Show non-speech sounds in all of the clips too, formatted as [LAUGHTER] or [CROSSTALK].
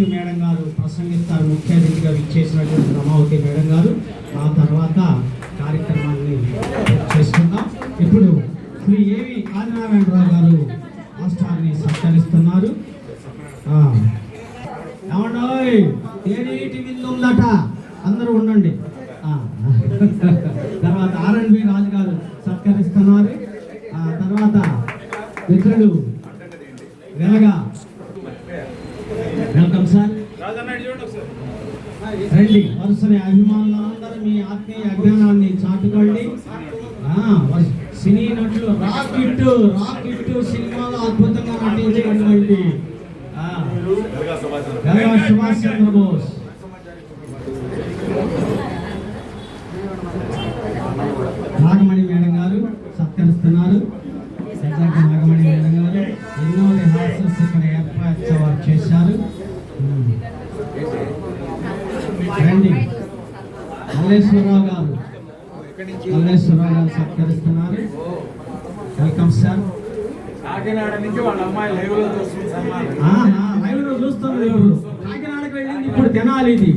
Ramavati madam గారు ప్రసంగిస్తారు. ముఖ్య అతిథిగా విచ్చేసినటువంటి రమావతి మేడం గారు. ఆ తర్వాత కార్యక్రమాన్ని చేసుకుందాం. ఇప్పుడు శ్రీ ఏవి ఆదినారాయణరావు గారు రాష్ట్రాన్ని సత్కరిస్తున్నారు. ఆ, ఏమండోయ్? విందు ఉందట? అందరూ ఉండండి. తర్వాత ఆర్ఎండ్బి రాజు గారు సత్కరిస్తున్నారు. తర్వాత మిత్రులు వెలగా వెల్కమ్ సార్. రండి. వరుసని అభిమానులందరూ మీ ఆత్మీయ అజ్ఞానాన్ని చాటుకోండి. సినీ నటులు రాకెట్ రాకెట్ సినిమాలో అద్భుతంగా నటించినటువంటి సుభాష్ చంద్రబోస్ నాగమణి మేడం గారు సత్కరిస్తున్నారు. మల్లేశ్వరరావు గారు. మల్లేశ్వరరావు గారు సత్కరిస్తున్నారు. వెల్కమ్ సార్ కాకినాడ నుంచి వాళ్ళ అమ్మాయి లైవ్లో లైవ్లో చూస్తుంది ఇప్పుడు కాకినాడకు వెళ్ళింది ఇప్పుడు తినాలి ఇది.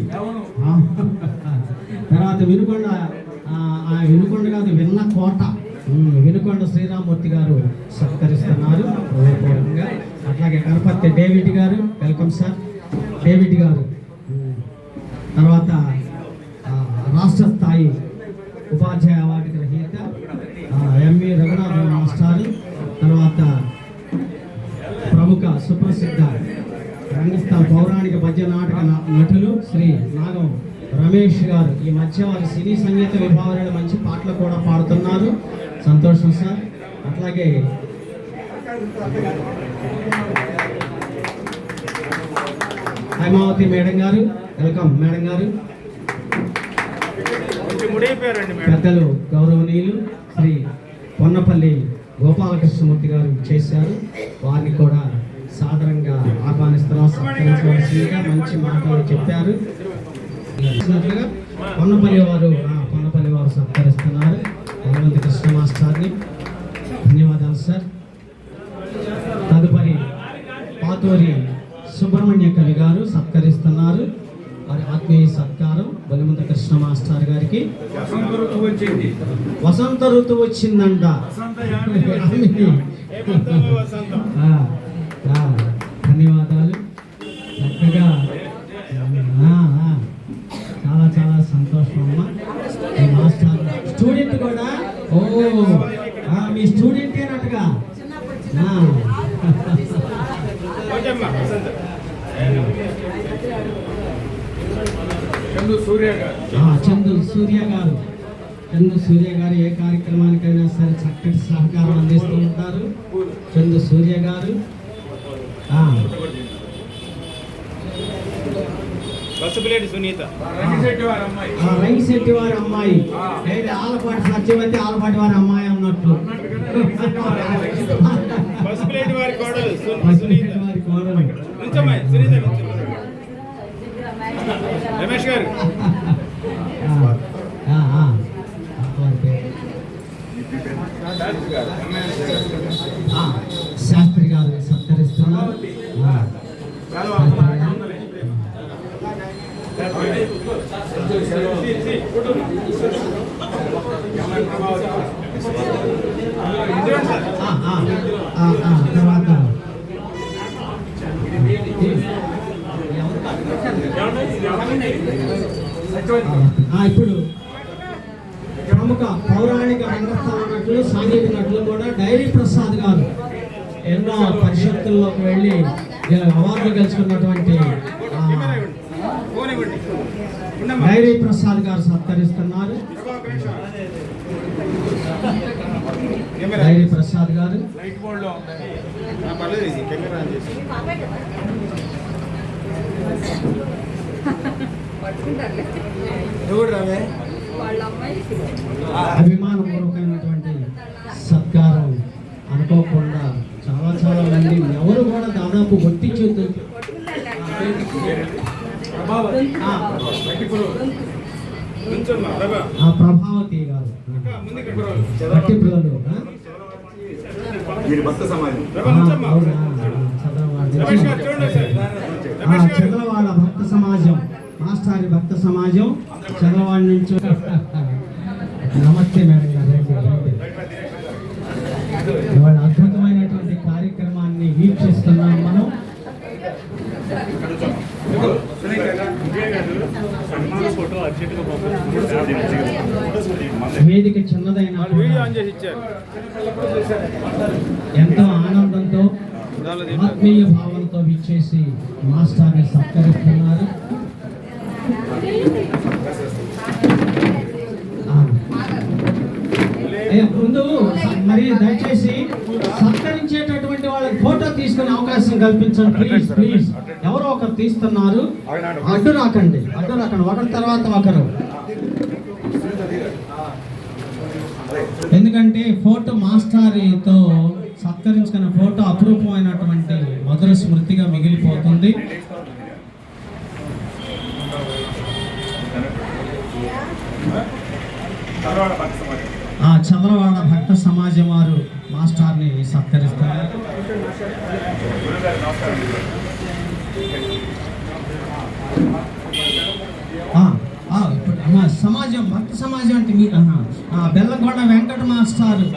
తర్వాత వినుకొండ ఆ, వినుకొండ కాదు విన్న కోట వినుకొండ శ్రీరామూర్తి గారు సత్కరిస్తున్నారు. హృదయపూర్వకంగా అట్లాగే గణపతి డేవిడ్ గారు వెల్కమ్ సార్ డేవిడ్ గారు. తర్వాత రాష్ట్ర స్థాయి ఉపాధ్యాయ అవార్డు గ్రహీత ఆ, ఎంవి రఘునాథ్ మాస్టారు. తర్వాత ప్రముఖ సుప్రసిద్ధ రంగస్థల పౌరాణిక పద్య నాటక నటులు శ్రీ నాగం రమేష్ గారు. ఈ మధ్య వారి సినీ సంగీత విభాగంలో మంచి పాటలు కూడా పాడుతున్నారు. సంతోషం సార్. అట్లాగే హైమావతి మేడం గారు వెల్కమ్ మేడం గారు. పెద్దలు గౌరవనీయులు శ్రీ పొన్నపల్లి గోపాలకృష్ణమూర్తి గారు చేశారు. వారిని కూడా సాధారణంగా ఆహ్వానిస్తున్నా సత్కరించవలసిందిగా మంచి మాటలు చెప్పారు. పొన్నపల్లి వారు ఆ, పొన్నపల్లి వారు సత్కరిస్తున్నారు. భగవంతు కృష్ణ మాస్టర్ని. ధన్యవాదాలు సార్. తదుపరి పాతూరి కృష్ణ మాస్టర్ గారికి. వసంత ఋతువు వచ్చింది వసంత ఋతువు వచ్చిందంట ధన్యవాదాలు. చక్కగా చాలా చాలా సంతోషం అమ్మా. మీ మాస్టర్ స్టూడెంట్ కూడా? ఓ మీ స్టూడెంట్ ఏనట్టుగా? కొంచెం చందు సూర్య గారు. ఆ, చందు సూర్య గారు. ఏ కార్యక్రమానికైనా సరే చక్కటి సహకారం అందిస్తూ ఉంటారు. చందు సూర్య గారు. ఆ, బస్సుపిలేటి సునీత. రంగిశెట్టి వారి అమ్మాయి. ఆలపాటి సత్యవతి ఆలపాటి వారి అమ్మాయి అన్నట్లు [LAUGHS] వారి కోడలు సునీత రంగిశెట్టి వారి కోడలు నుంచమ్మాయి సునీత నుంచు. రమేష్ గారు శాస్త్రి గారు సత్కరిస్తున్నారు తర్వాత ఆ, ఇప్పుడు ప్రముఖ పౌరాణిక రంగస్థల నటులు సాంఘిక నటులు కూడా డైరీ ప్రసాద్ గారు ఎన్నో పరిషత్తుల్లోకి వెళ్ళి అవార్డులు గెలుచుకున్నటువంటి డైరీ ప్రసాద్ గారు సత్కరిస్తున్నారు. డైరీ ప్రసాద్ గారు. కెమెరా అభిమానపూర్వకమైనటువంటి సత్కారం అనుకోకుండా చాలా చాలా మంది ఎవరు కూడా దాదాపు చేతులు ప్రభావతి గారు గట్టి పిల్లలు ఆ? మీరు భక్త సమాజం మాస్టారి భక్త సమాజం చదలవాడ నుంచి నమస్తే మేడం గారు అద్భుతమైనటువంటి కార్యక్రమాన్ని వీక్షిస్తున్నాం మనం. వేదిక చిన్నదైన ఎంతో ఆనందంతో ఆత్మీయ భావంతో విచ్చేసి మాస్టర్ని సత్కరిస్తున్నారు ఆ. అయ్యా, ముందు మరి దయచేసి సత్కరించేటటువంటి వాళ్ళకి ఫోటో తీసుకునే అవకాశం కల్పించండి. ప్లీజ్ ప్లీజ్ ఎవరో ఒకరు తీస్తున్నారు. అడ్డు రాకండి. అడ్డు రాకండి. ఒకరి తర్వాత ఒకరు. ఎందుకంటే ఫోటో మాస్టారితో సత్కరించుకున్న ఫోటో అపురూపమైనటువంటి మధుర స్మృతిగా మిగిలిపోతుంది. ఆ చంద్రవాడ భక్త సమాజం వారు మాస్టార్ని అమ్మా, సమాజం భక్త సమాజం అంటే మీ బెల్లగొండ వెంకట మాస్టారు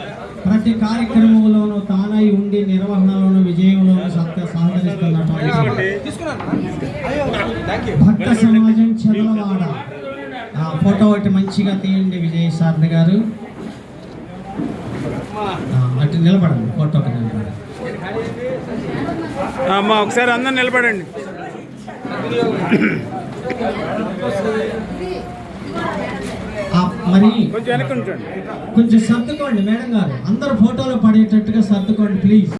ప్రతి కార్యక్రమంలోనూ తానై ఉండి నిర్వహణలోను విజయంలోను సత్య సహకరిస్తున్నటువంటి భక్త సమాజం చదలవాడ ఆ ఫోటో ఒకటి మంచిగా తీయండి విజయ్ సారథి గారు. అటు నిలబడండి ఫోటో నిలబడండి. అమ్మా ఒకసారి అందరు నిలబడండి. మరి కొంచెం సర్దుకోండి మేడం గారు. అందరు ఫోటోలో పడేటట్టుగా సర్దుకోండి ప్లీజ్